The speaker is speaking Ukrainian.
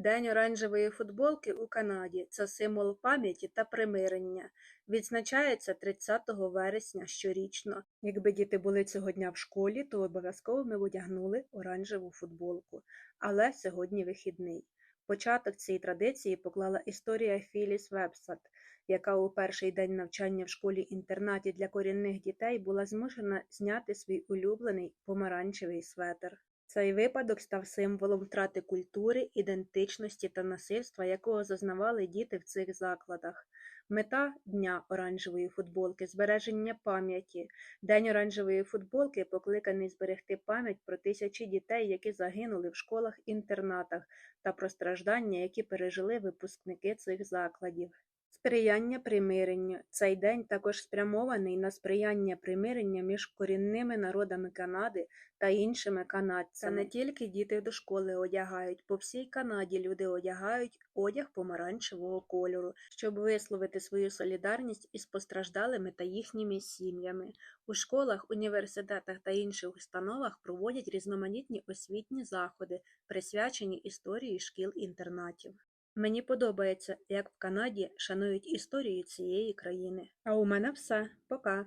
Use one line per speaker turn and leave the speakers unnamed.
День оранжевої футболки у Канаді – це символ пам'яті та примирення. Відзначається 30 вересня щорічно. Якби діти були цього дня в школі, то обов'язково ми одягнули оранжеву футболку. Але сьогодні вихідний. Початок цієї традиції поклала історія Філіс Вебсат, яка у перший день навчання в школі-інтернаті для корінних дітей була змушена зняти свій улюблений помаранчевий светр. Цей випадок став символом втрати культури, ідентичності та насильства, якого зазнавали діти в цих закладах. Мета Дня оранжевої футболки збереження пам'яті. День оранжевої футболки покликаний зберегти пам'ять про тисячі дітей, які загинули в школах-інтернатах, та про страждання, які пережили випускники цих закладів. Сприяння примиренню. Цей день також спрямований на сприяння примирення між корінними народами Канади та іншими канадцями. Та не тільки діти до школи одягають, по всій Канаді люди одягають одяг помаранчевого кольору, щоб висловити свою солідарність із постраждалими та їхніми сім'ями. У школах, університетах та інших установах проводять різноманітні освітні заходи, присвячені історії шкіл-інтернатів. Мені подобається, як в Канаді шанують історію цієї країни. А у мене все. Пока.